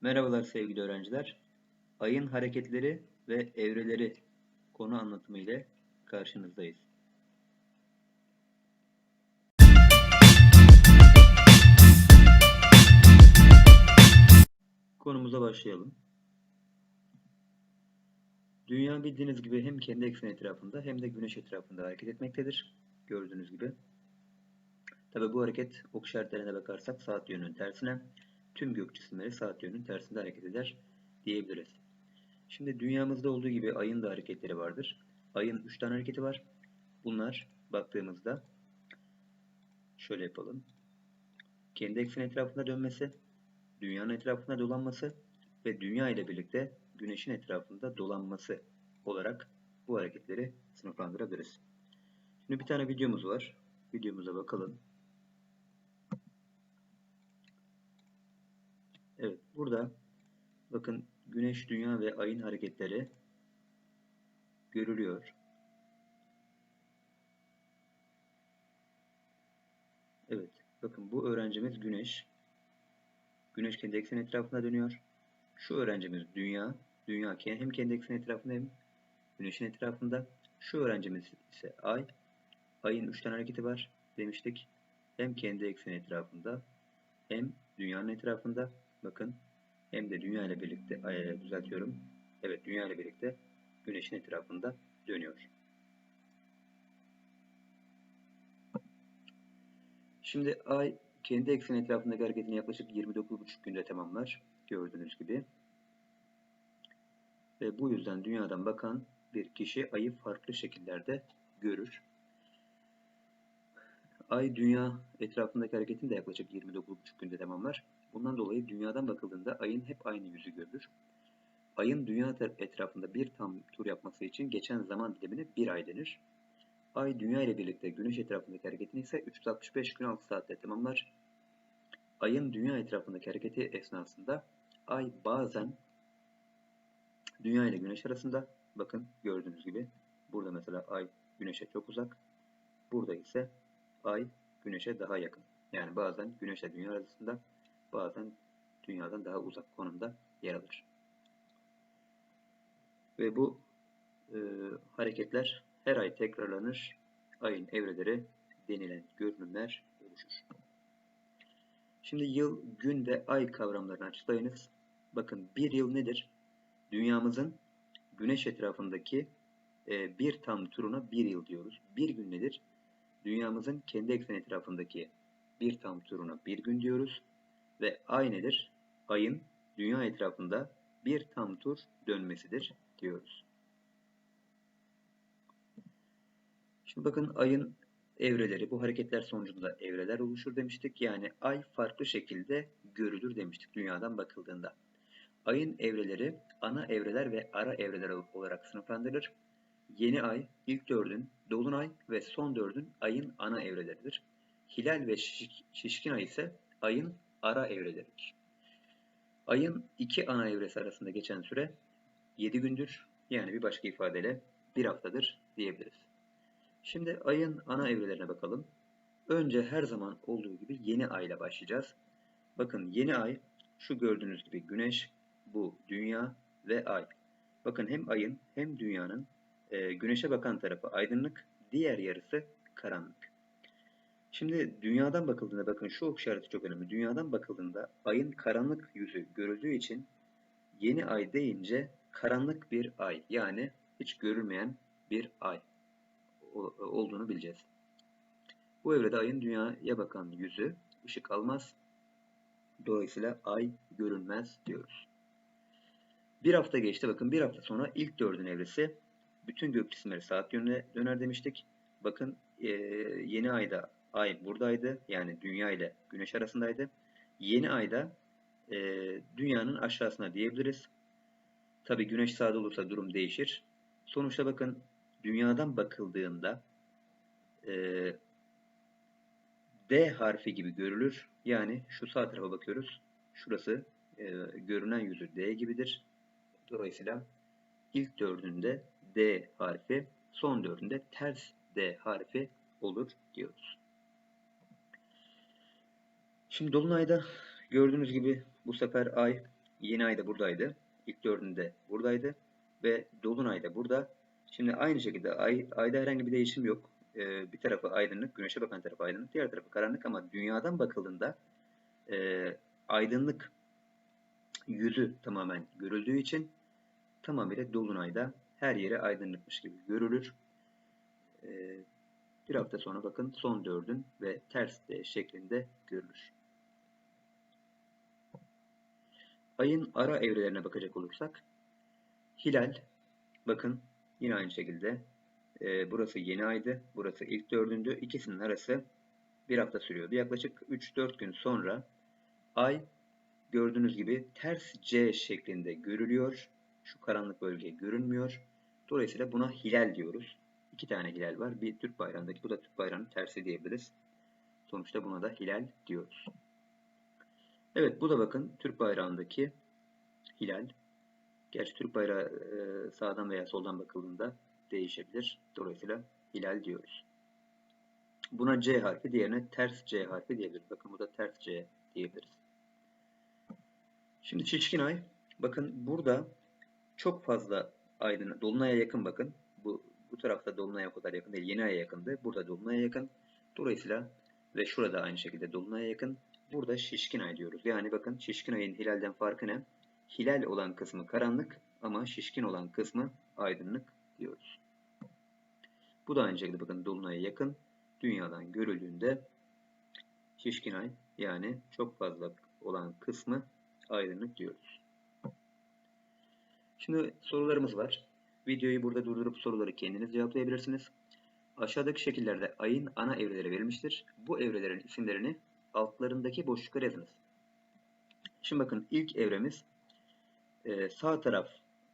Merhabalar sevgili öğrenciler. Ayın hareketleri ve evreleri konu anlatımı ile karşınızdayız. Konumuza başlayalım. Dünya bildiğiniz gibi hem kendi ekseni etrafında hem de güneş etrafında hareket etmektedir. Gördüğünüz gibi. Tabi bu hareket ok işaretlerine bakarsak saat yönünün tersine, tüm gök cisimleri saat yönünün tersinde hareket eder diyebiliriz. Şimdi dünyamızda olduğu gibi ayın da hareketleri vardır. Ayın 3 tane hareketi var. Bunlar baktığımızda şöyle yapalım. Kendi ekseni etrafında dönmesi, dünyanın etrafında dolanması ve dünya ile birlikte güneşin etrafında dolanması olarak bu hareketleri sınıflandırabiliriz. Şimdi bir tane videomuz var. Videomuza bakalım. Evet, burada bakın Güneş, Dünya ve Ay'ın hareketleri görülüyor. Evet, bakın bu öğrencimiz Güneş. Güneş kendi ekseni etrafında dönüyor. Şu öğrencimiz Dünya. Dünya hem kendi ekseni etrafında hem Güneşin etrafında. Şu öğrencimiz ise Ay. Ayın 3 tane hareketi var demiştik. Hem kendi ekseni etrafında hem dünyanın etrafında. Bakın hem de dünya ile birlikte e, düzeltiyorum. Evet dünya ile birlikte güneşin etrafında dönüyor. Şimdi ay kendi ekseni etrafındaki hareketini yaklaşık 29,5 günde tamamlar. Gördüğünüz gibi. Ve bu yüzden dünyadan bakan bir kişi ayı farklı şekillerde görür. Ay dünya etrafındaki hareketini de yaklaşık 29,5 günde tamamlar. Bundan dolayı dünyadan bakıldığında ayın hep aynı yüzü görülür. Ayın dünya etrafında bir tam tur yapması için geçen zaman dilimine bir ay denir. Ay dünya ile birlikte güneş etrafındaki hareketini ise 365 gün 6 saatte tamamlar. Ayın dünya etrafındaki hareketi esnasında ay bazen dünya ile güneş arasında bakın gördüğünüz gibi burada mesela ay güneşe çok uzak. Burada ise ay güneşe daha yakın. Yani bazen güneşle dünya arasında bazen dünyadan daha uzak konumda yer alır. Ve bu e, hareketler her ay tekrarlanır. Ayın evreleri denilen görünümler oluşur. Şimdi yıl, gün ve ay kavramlarını açıklayınız. Bakın bir yıl nedir? Dünyamızın güneş etrafındaki e, bir tam turuna bir yıl diyoruz. Bir gün nedir? Dünyamızın kendi ekseni etrafındaki bir tam turuna bir gün diyoruz. Ve ay nedir? Ayın dünya etrafında bir tam tur dönmesidir diyoruz. Şimdi bakın ayın evreleri, bu hareketler sonucunda evreler oluşur demiştik. Yani ay farklı şekilde görülür demiştik dünyadan bakıldığında. Ayın evreleri ana evreler ve ara evreler olarak sınıflandırılır. Yeni ay, ilk dördün, dolunay ve son dördün ayın ana evreleridir. Hilal ve şişkin ay ise ayın ara evreleridir. Ayın iki ana evresi arasında geçen süre 7 gündür. Yani bir başka ifadeyle bir haftadır diyebiliriz. Şimdi ayın ana evrelerine bakalım. Önce her zaman olduğu gibi yeni ay ile başlayacağız. Bakın yeni ay şu gördüğünüz gibi güneş, bu dünya ve ay. Bakın hem ayın hem dünyanın e, güneşe bakan tarafı aydınlık, diğer yarısı karanlık. Şimdi dünyadan bakıldığında bakın şu ok işareti çok önemli. Dünyadan bakıldığında ayın karanlık yüzü görüldüğü için yeni ay deyince karanlık bir ay yani hiç görülmeyen bir ay olduğunu bileceğiz. Bu evrede ayın dünyaya bakan yüzü ışık almaz. Dolayısıyla ay görünmez diyoruz. Bir hafta geçti. Bakın bir hafta sonra ilk dördün evresi bütün gök cisimleri saat yönüne döner demiştik. Bakın e, yeni ayda ay buradaydı. Yani dünya ile güneş arasındaydı. Yeni ayda e, dünyanın aşağısına diyebiliriz. Tabi güneş sağda olursa durum değişir. Sonuçta bakın dünyadan bakıldığında e, D harfi gibi görülür. Yani şu sağ tarafa bakıyoruz. Şurası e, görünen yüzü D gibidir. Dolayısıyla ilk dördünde D harfi, son dördünde ters D harfi olur diyoruz. Şimdi Dolunay'da gördüğünüz gibi bu sefer ay yeni ay da buradaydı. İlk dördünde buradaydı. Ve dolunay da burada. Şimdi aynı şekilde ay, ayda herhangi bir değişim yok. Ee, bir tarafı aydınlık, güneşe bakan tarafı aydınlık, diğer tarafı karanlık ama dünyadan bakıldığında e, aydınlık yüzü tamamen görüldüğü için tamamıyla dolunayda her yere aydınlıkmış gibi görülür. Ee, bir hafta sonra bakın son dördün ve ters D şeklinde görülür. Ayın ara evrelerine bakacak olursak hilal bakın yine aynı şekilde e, burası yeni aydı. Burası ilk dördündü. İkisinin arası bir hafta sürüyordu. Yaklaşık 3-4 gün sonra ay gördüğünüz gibi ters C şeklinde görülüyor. Şu karanlık bölge görünmüyor. Dolayısıyla buna hilal diyoruz. İki tane hilal var. Bir Türk bayrağındaki, bu da Türk bayrağının tersi diyebiliriz. Sonuçta buna da hilal diyoruz. Evet bu da bakın Türk bayrağındaki hilal. Gerçi Türk bayrağı e, sağdan veya soldan bakıldığında değişebilir. Dolayısıyla hilal diyoruz. Buna C harfi, diğerine ters C harfi diyebiliriz. Bakın bu da ters C diyebiliriz. Şimdi şişkin ay. Bakın burada çok fazla aydın, dolunaya yakın bakın. Bu bu tarafta dolunaya kadar yakın değil. Yeni aya yakındı. Burada dolunaya yakın. Dolayısıyla ve şurada aynı şekilde dolunaya yakın. Burada şişkin ay diyoruz. Yani bakın şişkin ayın hilalden farkı ne? Hilal olan kısmı karanlık ama şişkin olan kısmı aydınlık diyoruz. Bu da aynı şekilde bakın dolunaya yakın. Dünyadan görüldüğünde şişkin ay yani çok fazla olan kısmı aydınlık diyoruz. Şimdi sorularımız var. Videoyu burada durdurup soruları kendiniz cevaplayabilirsiniz. Aşağıdaki şekillerde ayın ana evreleri verilmiştir. Bu evrelerin isimlerini altlarındaki boşluklara yazınız. Şimdi bakın ilk evremiz e, sağ taraf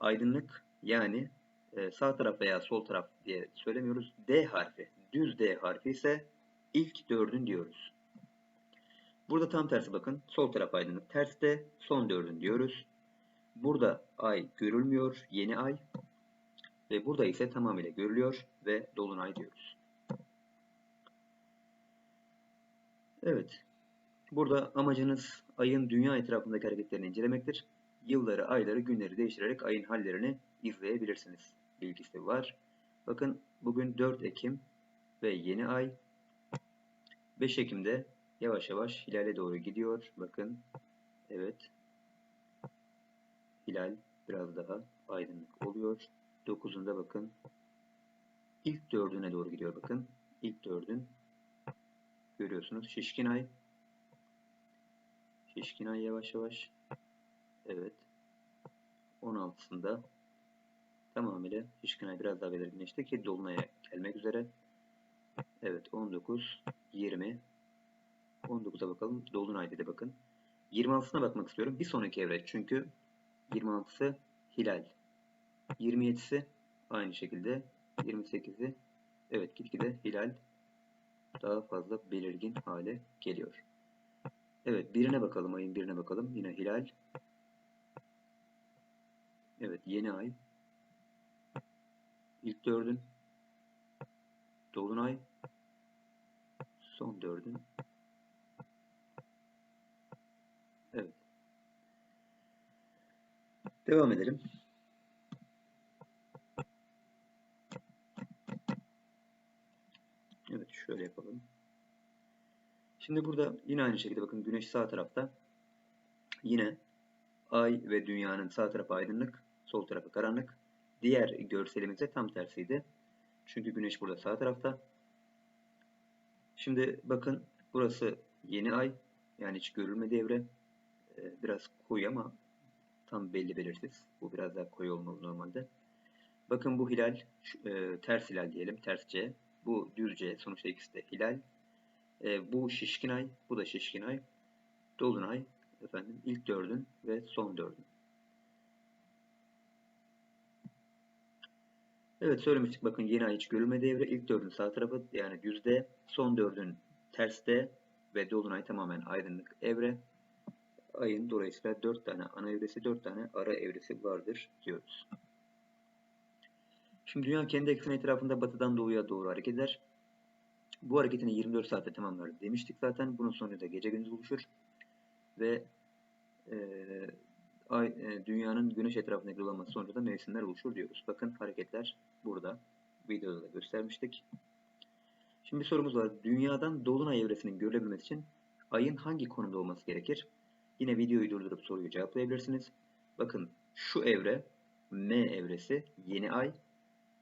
aydınlık yani e, sağ taraf veya sol taraf diye söylemiyoruz. D harfi, düz D harfi ise ilk dördün diyoruz. Burada tam tersi bakın. Sol taraf aydınlık ters D, son dördün diyoruz. Burada ay görülmüyor, yeni ay. Ve burada ise tamamıyla görülüyor ve dolunay diyoruz. Evet. Burada amacınız ayın dünya etrafındaki hareketlerini incelemektir. Yılları, ayları, günleri değiştirerek ayın hallerini izleyebilirsiniz. Bilgisi var. Bakın bugün 4 Ekim ve yeni ay 5 Ekim'de yavaş yavaş hilale doğru gidiyor. Bakın evet hilal biraz daha aydınlık oluyor. 9'unda bakın ilk dördüne doğru gidiyor bakın. İlk dördün görüyorsunuz. Şişkin ay. Şişkin ay yavaş yavaş. Evet. 16'sında tamamıyla şişkin ay biraz daha belirginleşti ki dolunaya gelmek üzere. Evet 19, 20, 19'a bakalım. Dolunay dedi bakın. 26'sına bakmak istiyorum. Bir sonraki evre çünkü 26'sı hilal. 27'si aynı şekilde 28'i evet gitgide hilal daha fazla belirgin hale geliyor. Evet birine bakalım ayın birine bakalım. Yine hilal. Evet yeni ay. İlk dördün. Dolunay. Son dördün. Evet. Devam edelim. Evet şöyle yapalım. Şimdi burada yine aynı şekilde bakın güneş sağ tarafta. Yine ay ve dünyanın sağ tarafı aydınlık, sol tarafı karanlık. Diğer görselimizde tam tersiydi. Çünkü güneş burada sağ tarafta. Şimdi bakın burası yeni ay. Yani hiç görülmedi evre. Ee, biraz koyu ama tam belli belirsiz. Bu biraz daha koyu olmalı normalde. Bakın bu hilal, e, ters hilal diyelim, ters C. Bu düz C, sonuçta ikisi de hilal. E, bu şişkin ay, bu da şişkin ay. Dolunay, efendim ilk dördün ve son dördün. Evet söylemiştik bakın yeni ay hiç görülmedi evre. İlk dördün sağ tarafı yani düzde, son dördün terste ve dolunay tamamen aydınlık evre. Ayın dolayısıyla 4 tane ana evresi, 4 tane ara evresi vardır diyoruz. Şimdi dünya kendi ekseni etrafında batıdan doğuya doğru hareket eder. Bu hareketini 24 saatte tamamlar demiştik zaten. Bunun sonucu da gece gündüz oluşur. Ve e, ay, e, dünyanın güneş etrafındaki dolanması sonucunda mevsimler oluşur diyoruz. Bakın hareketler burada. Videoda da göstermiştik. Şimdi bir sorumuz var. Dünyadan dolunay evresinin görülebilmesi için ayın hangi konumda olması gerekir? Yine videoyu durdurup soruyu cevaplayabilirsiniz. Bakın şu evre M evresi yeni ay,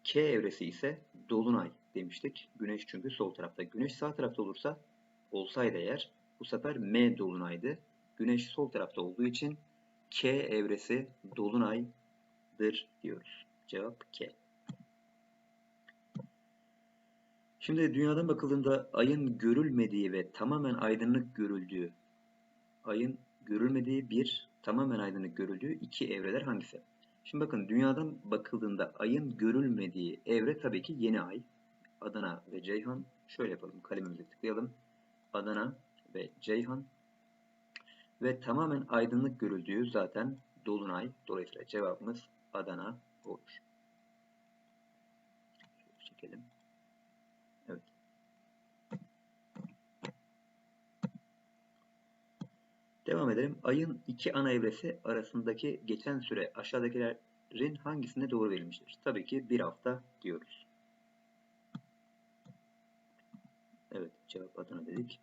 K evresi ise dolunay demiştik. Güneş çünkü sol tarafta. Güneş sağ tarafta olursa olsaydı eğer bu sefer M dolunaydı. Güneş sol tarafta olduğu için K evresi dolunaydır diyoruz. Cevap K. Şimdi dünyadan bakıldığında ayın görülmediği ve tamamen aydınlık görüldüğü, ayın görülmediği bir, tamamen aydınlık görüldüğü iki evreler hangisi? Şimdi bakın dünyadan bakıldığında ayın görülmediği evre tabii ki yeni ay. Adana ve Ceyhan. Şöyle yapalım kalemimize tıklayalım. Adana ve Ceyhan. Ve tamamen aydınlık görüldüğü zaten Dolunay. Dolayısıyla cevabımız Adana olur. Şöyle çekelim. Evet. Devam edelim. Ayın iki ana evresi arasındaki geçen süre aşağıdakilerin hangisine doğru verilmiştir? Tabii ki bir hafta diyoruz. Evet, cevap Adana dedik.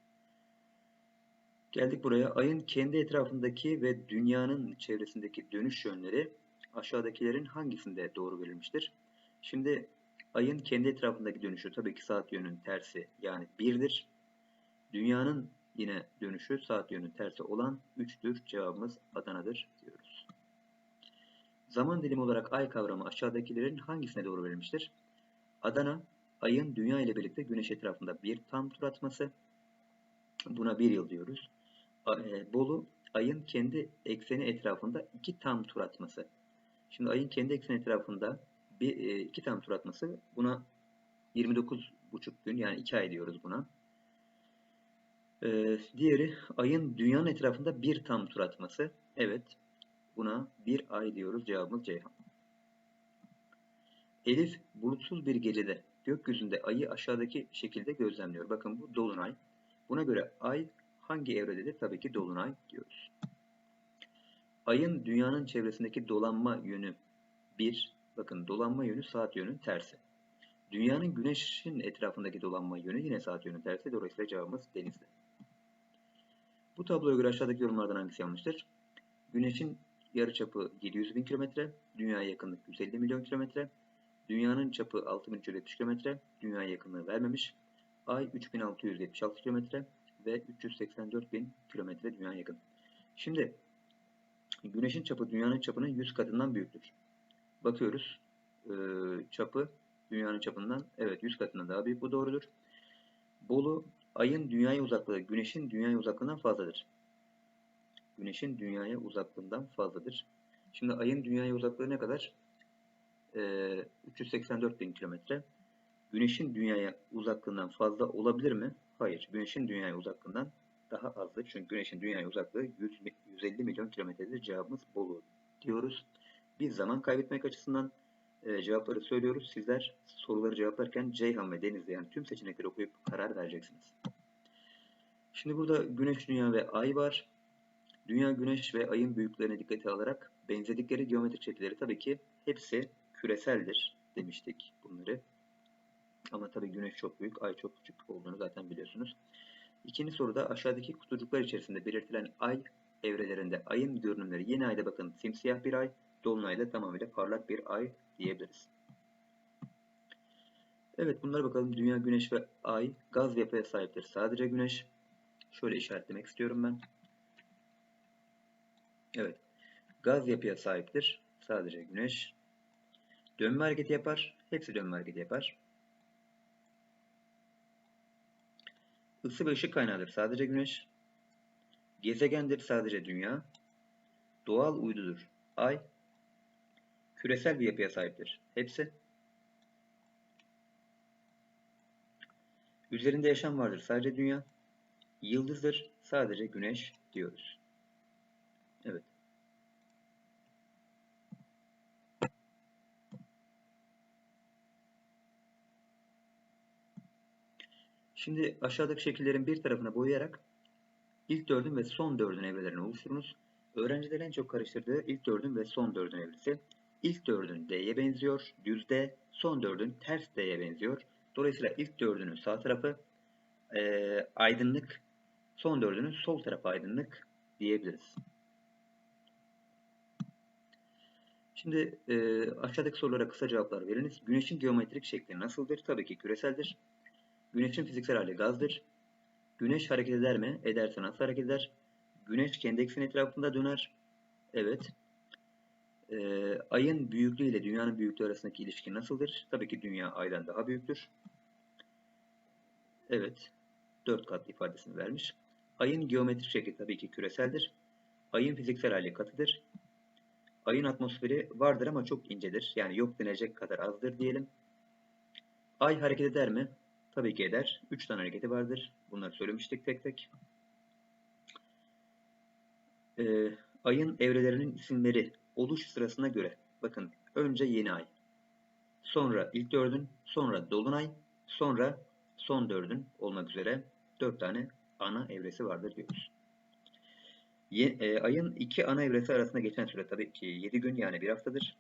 Geldik buraya. Ayın kendi etrafındaki ve dünyanın çevresindeki dönüş yönleri aşağıdakilerin hangisinde doğru verilmiştir? Şimdi ayın kendi etrafındaki dönüşü tabii ki saat yönünün tersi yani 1'dir. Dünyanın yine dönüşü saat yönünün tersi olan 3'tür. Cevabımız Adana'dır diyoruz. Zaman dilimi olarak ay kavramı aşağıdakilerin hangisine doğru verilmiştir? Adana, ayın dünya ile birlikte güneş etrafında bir tam tur atması. Buna bir yıl diyoruz. E, Bolu, ayın kendi ekseni etrafında iki tam tur atması. Şimdi ayın kendi ekseni etrafında bir, e, iki tam tur atması buna 29,5 gün yani 2 ay diyoruz buna. Ee, diğeri ayın dünyanın etrafında bir tam tur atması. Evet buna bir ay diyoruz cevabımız Ceyhan. Elif bulutsuz bir gecede gökyüzünde ayı aşağıdaki şekilde gözlemliyor. Bakın bu dolunay. Buna göre ay hangi evrededir? Tabii ki dolunay diyoruz. Ayın dünyanın çevresindeki dolanma yönü 1. Bakın dolanma yönü saat yönünün tersi. Dünyanın güneşin etrafındaki dolanma yönü yine saat yönünün tersi. Dolayısıyla cevabımız denizli. Bu tabloya göre aşağıdaki yorumlardan hangisi yanlıştır? Güneşin yarıçapı 700 bin kilometre, dünyaya yakınlık 150 milyon kilometre, dünyanın çapı 6370 kilometre, dünyaya yakınlığı vermemiş, ay 3676 kilometre ve 384 bin kilometre dünyaya yakın. Şimdi güneşin çapı dünyanın çapının 100 katından büyüktür. Bakıyoruz çapı dünyanın çapından evet 100 katından daha büyük bu doğrudur. Bolu ayın dünyaya uzaklığı güneşin dünyaya uzaklığından fazladır. Güneşin dünyaya uzaklığından fazladır. Şimdi ayın dünyaya uzaklığı ne kadar? Ee, 384 bin kilometre. Güneşin dünyaya uzaklığından fazla olabilir mi? Hayır. Güneşin dünyaya uzaklığından daha azdır. Çünkü güneşin dünyaya uzaklığı 100, 150 milyon kilometredir. Cevabımız Bolu diyoruz. Biz zaman kaybetmek açısından e, cevapları söylüyoruz. Sizler soruları cevaplarken Ceyhan ve Denizli yani tüm seçenekleri okuyup karar vereceksiniz. Şimdi burada Güneş, Dünya ve Ay var. Dünya, Güneş ve Ay'ın büyüklüklerine dikkate alarak benzedikleri geometrik şekilleri tabii ki hepsi küreseldir demiştik bunları. Ama tabii Güneş çok büyük, Ay çok küçük olduğunu zaten biliyorsunuz. İkinci soruda aşağıdaki kutucuklar içerisinde belirtilen Ay evrelerinde Ay'ın görünümleri yeni ayda bakın simsiyah bir ay, dolunayda tamamıyla parlak bir ay diyebiliriz. Evet bunlara bakalım. Dünya, Güneş ve Ay gaz yapıya sahiptir. Sadece Güneş. Şöyle işaretlemek istiyorum ben. Evet. Gaz yapıya sahiptir. Sadece Güneş. Dönme hareketi yapar. Hepsi dönme hareketi yapar. Isı ve ışık kaynağıdır. Sadece Güneş. Gezegendir. Sadece Dünya. Doğal uydudur. Ay. Küresel bir yapıya sahiptir. Hepsi. Üzerinde yaşam vardır. Sadece Dünya. Yıldızdır. Sadece Güneş diyoruz. Evet. Şimdi aşağıdaki şekillerin bir tarafına boyayarak ilk dördün ve son dördün evrelerini oluşturunuz. Öğrencilerin en çok karıştırdığı ilk dördün ve son dördün evresi. İlk dördün D'ye benziyor, düz D. Son dördün ters D'ye benziyor. Dolayısıyla ilk dördünün sağ tarafı e, aydınlık, son dördünün sol tarafı aydınlık diyebiliriz. Şimdi e, aşağıdaki sorulara kısa cevaplar veriniz. Güneşin geometrik şekli nasıldır? Tabii ki küreseldir. Güneşin fiziksel hali gazdır. Güneş hareket eder mi? Ederse nasıl hareket eder? Güneş kendi ekseni etrafında döner. Evet. Ee, ayın büyüklüğü ile dünyanın büyüklüğü arasındaki ilişki nasıldır? Tabii ki dünya aydan daha büyüktür. Evet. 4 kat ifadesini vermiş. Ayın geometrik şekli tabii ki küreseldir. Ayın fiziksel hali katıdır. Ayın atmosferi vardır ama çok incedir. Yani yok denecek kadar azdır diyelim. Ay hareket eder mi? Tabii ki eder. 3 tane hareketi vardır. Bunları söylemiştik tek tek. Ee, ayın evrelerinin isimleri oluş sırasına göre. Bakın önce yeni ay. Sonra ilk dördün, sonra dolunay, sonra son dördün olmak üzere 4 tane ana evresi vardır diyoruz. Ye, e, ayın iki ana evresi arasında geçen süre tabii ki 7 gün yani bir haftadır.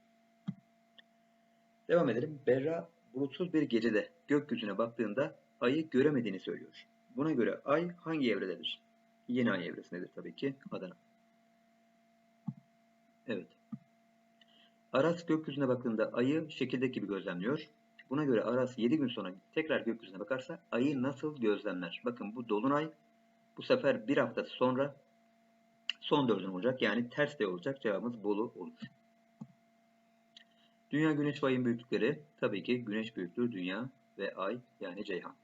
Devam edelim. Berra bulutsuz bir gecede gökyüzüne baktığında ayı göremediğini söylüyor. Buna göre ay hangi evrededir? Yeni ay evresindedir tabii ki Adana. Evet. Aras gökyüzüne baktığında ayı şekildeki gibi gözlemliyor. Buna göre Aras 7 gün sonra tekrar gökyüzüne bakarsa ayı nasıl gözlemler? Bakın bu dolunay bu sefer bir hafta sonra son dördün olacak. Yani ters de olacak. Cevabımız Bolu olur. Dünya, Güneş ve Ay'ın büyüklükleri tabii ki Güneş büyüklüğü Dünya ve Ay yani Ceyhan.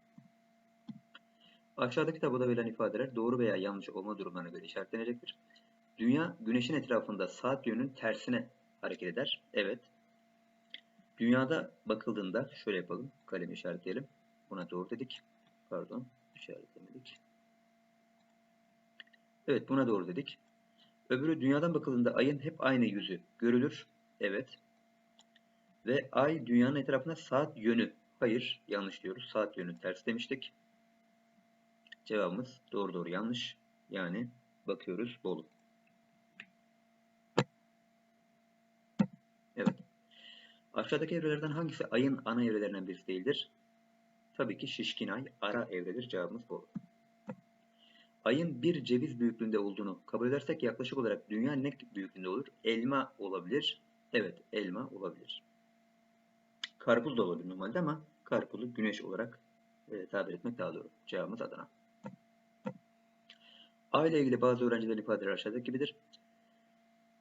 Aşağıdaki tabloda verilen ifadeler doğru veya yanlış olma durumlarına göre işaretlenecektir. Dünya Güneş'in etrafında saat yönünün tersine hareket eder. Evet. Dünyada bakıldığında şöyle yapalım. Kalemi işaretleyelim. Buna doğru dedik. Pardon. işaretlemedik. Evet buna doğru dedik. Öbürü dünyadan bakıldığında ayın hep aynı yüzü görülür. Evet. Ve ay dünyanın etrafında saat yönü. Hayır yanlış diyoruz. Saat yönü ters demiştik. Cevabımız doğru doğru yanlış. Yani bakıyoruz Bolu. Aşağıdaki evrelerden hangisi ayın ana evrelerinden birisi değildir? Tabii ki şişkin ay ara evredir. Cevabımız Bolu. Ayın bir ceviz büyüklüğünde olduğunu kabul edersek yaklaşık olarak dünya ne büyüklüğünde olur? Elma olabilir. Evet elma olabilir. Karpuz da olabilir normalde ama karpuzu güneş olarak e, tabir etmek daha doğru. Cevabımız Adana. Ay ile ilgili bazı öğrencilerin ifadeleri aşağıdaki gibidir.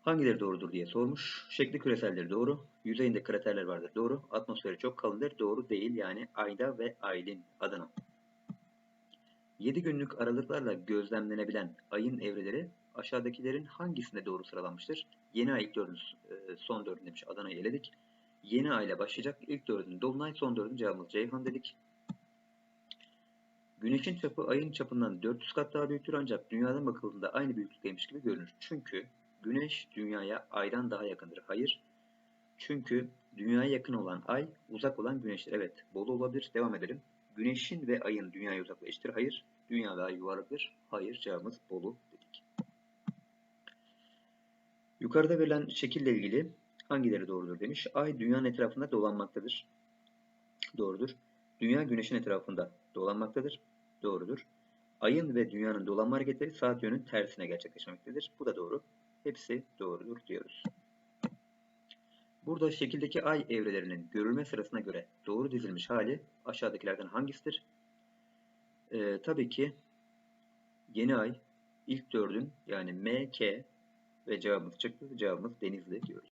Hangileri doğrudur diye sormuş. Şekli küreseldir doğru. Yüzeyinde kraterler vardır doğru. Atmosferi çok kalındır doğru değil yani Ayda ve Aylin Adana. 7 günlük aralıklarla gözlemlenebilen ayın evreleri aşağıdakilerin hangisinde doğru sıralanmıştır? Yeni ay ilk dördün, e, son dördün demiş Adana'yı eledik. Yeni ay ile başlayacak ilk dördün dolunay son dördün cevabımız Ceyhan dedik. Güneşin çapı ayın çapından 400 kat daha büyüktür ancak dünyadan bakıldığında aynı büyüklükteymiş gibi görünür. Çünkü güneş dünyaya aydan daha yakındır. Hayır. Çünkü dünyaya yakın olan ay uzak olan güneştir. Evet bol olabilir. Devam edelim. Güneşin ve ayın dünyaya uzaklığı eşittir. Hayır. Dünya ay yuvarlaktır. Hayır. Cevabımız Bolu dedik. Yukarıda verilen şekille ilgili hangileri doğrudur demiş. Ay dünyanın etrafında dolanmaktadır. Doğrudur. Dünya güneşin etrafında dolanmaktadır. Doğrudur. Ayın ve dünyanın dolanma hareketleri saat yönünün tersine gerçekleşmektedir. Bu da doğru. Hepsi doğrudur diyoruz. Burada şekildeki ay evrelerinin görülme sırasına göre doğru dizilmiş hali aşağıdakilerden hangisidir? Ee, tabii ki yeni ay ilk dördün yani MK ve cevabımız çıktı. Cevabımız Denizli diyoruz.